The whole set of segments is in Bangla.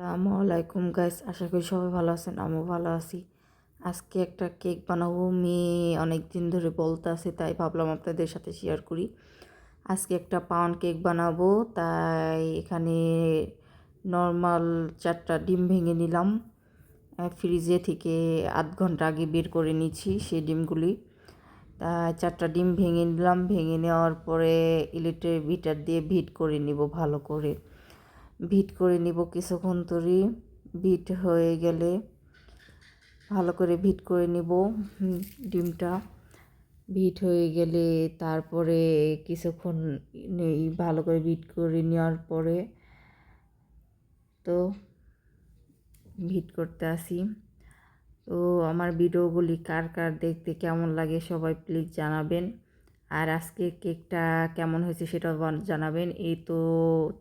আসসালামু আলাইকুম গাইস আশা করি সবাই ভালো আছেন, আমিও ভালো আছি। আজকে একটা কেক বানাবো। মেয়ে অনেক দিন ধরে বলতে আছে তাই ভাবলাম আপনাদের সাথে শেয়ার করি। আজকে একটা পাউন্ড কেক বানাবো, তাই এখানে নর্মাল চারটা ডিম ভেঙে নিলাম। ফ্রিজে থেকে আধ ঘণ্টা আগে বের করে নিচ্ছি সেই ডিমগুলি। তা চারটা ডিম ভেঙে নিলাম। ভেঙে নেওয়ার পরে ইলেকট্রিক বিটার দিয়ে ভিট করে নিব ভালো করে। ভিট করে নিব কিছুক্ষণ তরি ভিট হয়ে গেলে ভালো করে ভিট করে নিব ডিমটা। ভিট হয়ে গেলে তারপরে কিছুক্ষণ ভালো করে ভিট করে নেওয়ার পরে তো ভিট করতে আসি। তো আমার ভিডিওগুলি কার কার দেখতে কেমন লাগে সবাই প্লিজ জানাবেন। আর আজকে কেকটা কেমন হয়েছে সেটা জানাবেন। এই তো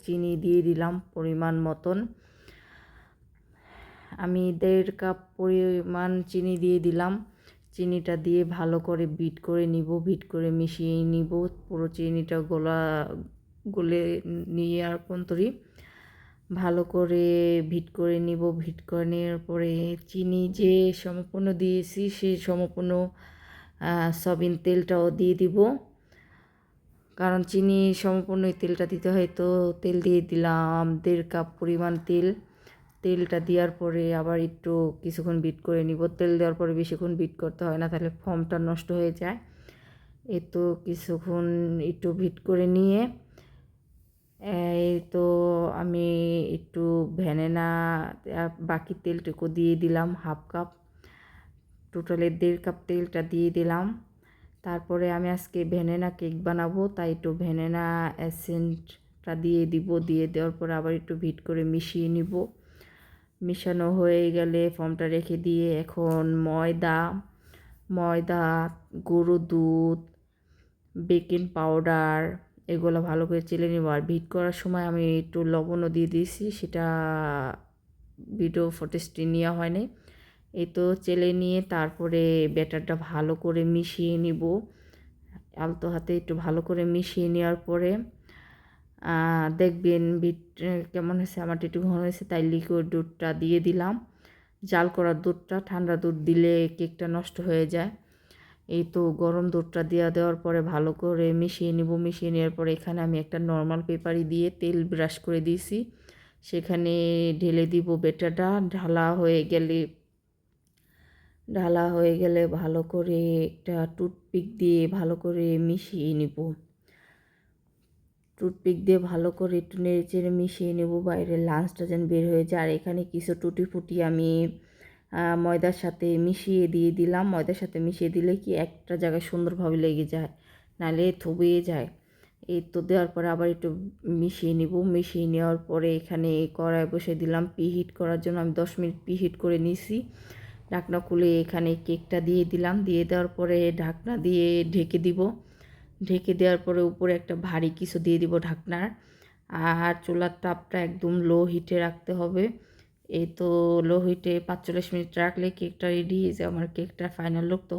চিনি দিয়ে দিলাম পরিমাণ মতন। আমি দেড় কাপ পরিমাণ চিনি দিয়ে দিলাম। চিনিটা দিয়ে ভালো করে বিট করে নিব, বিট করে মিশিয়ে নিব। পুরো চিনিটা গোলা গলে নিয়ে আর তরি ভালো করে ভিট করে নিব। ভিট করে নেওয়ার পরে চিনি যে সম্পূর্ণ দিয়েছি সেই সম্পূর্ণ সবিন তেলটাও দিয়ে দিব। কারণ চিনি সম্পূর্ণ তেলটা দিতে হয়, তো তেল দিয়ে দিলাম দেড় কাপ পরিমাণ তেল। তেলটা দেওয়ার পরে আবার একটু কিছুক্ষণ বিট করে নিব। তেল দেওয়ার পরে বেশিক্ষণ বিট করতে হয় না, তাহলে ফর্মটা নষ্ট হয়ে যায়। এ তো কিছুক্ষণ একটু ভিট করে নিয়ে, এই তো আমি একটু ভ্যানেনা বাকি তেলটুকু দিয়ে দিলাম হাফ কাপ। টোটালে দেড় কাপ তেলটা দিয়ে দিলাম। তারপরে আমি আজকে ভ্যানেনা কেক বানাবো, তাই একটু ভ্যানেনা অ্যাসেন্টটা দিয়ে দিব, দিয়ে দেওয়ার পর আবার একটু ভিট করে মিশিয়ে নিব। মিশানো হয়ে গেলে ফর্মটা রেখে দিয়ে এখন ময়দা ময়দা গরু দুধ, বেকিং পাউডার এগুলো ভালো করে চেলে নেব। আর ভিট করার সময় আমি একটু লবণও দিয়ে দিয়েছি, সেটা ভিডিও ফুটেজটি নেওয়া হয়নি। এই তো চেলে নিয়ে তারপরে ব্যাটারটা ভালো করে মিশিয়ে নিব। আলতো হাতে একটু ভালো করে মিশিয়ে নেওয়ার পরে দেখবেন বিট, কেমন হয়েছে? আমার একটু ঘন হয়েছে, তাই লিকুইড দুধটা দিয়ে দিলাম। জাল করা দুধটা, ঠান্ডা দুধ দিলে কেকটা নষ্ট হয়ে যায়। এই তো গরম দুধটা দেওয়া দেওয়ার পরে ভালো করে মিশিয়ে নিব। মিশিয়ে নেওয়ার পরে এখানে আমি একটা নর্মাল পেপারি দিয়ে তেল ব্রাশ করে দিয়েছি। সেখানে ঢেলে দিব বেটাটা ঢালা হয়ে গেলে ঢালা হয়ে গেলে ভালো করে একটা টুথপিক দিয়ে ভালো করে মিশিয়ে নিব। টুথপিক দিয়ে ভালো করে একটু নেড়ে চেড়ে মিশিয়ে নেব, বাইরে লাঞ্চটা যেন বের হয়ে যায়। আর এখানে কিছু টুটি ফুটি আমি ময়দার সাথে মিশিয়ে দিয়ে দিলাম। ময়দার সাথে মিশিয়ে দিলে কি একটা জায়গায় সুন্দরভাবে লেগে যায়, নাহলে থুবে যায়। এই তো দেওয়ার পরে আবার একটু মিশিয়ে নিব। মিশিয়ে নেওয়ার পরে এখানে কড়াই বসে দিলাম। পিহিট করার জন্য আমি দশ মিনিট পিহিট করে নিছি। ঢাকনা খুলে এখানে কেকটা দিয়ে দিলাম। দিয়ে দেওয়ার পরে ঢাকনা দিয়ে ঢেকে দিব। ঢেকে দেওয়ার পরে উপরে একটা ভারী কিছু দিয়ে দিব ঢাকনার। আর চুলার তাপটা একদম লো হিটে রাখতে হবে। এই তো লো হিটে পাঁচচল্লিশ মিনিট রাখলে কেকটা রেডি হয়ে যায় আমার কেকটা ফাইনাল লুক তো।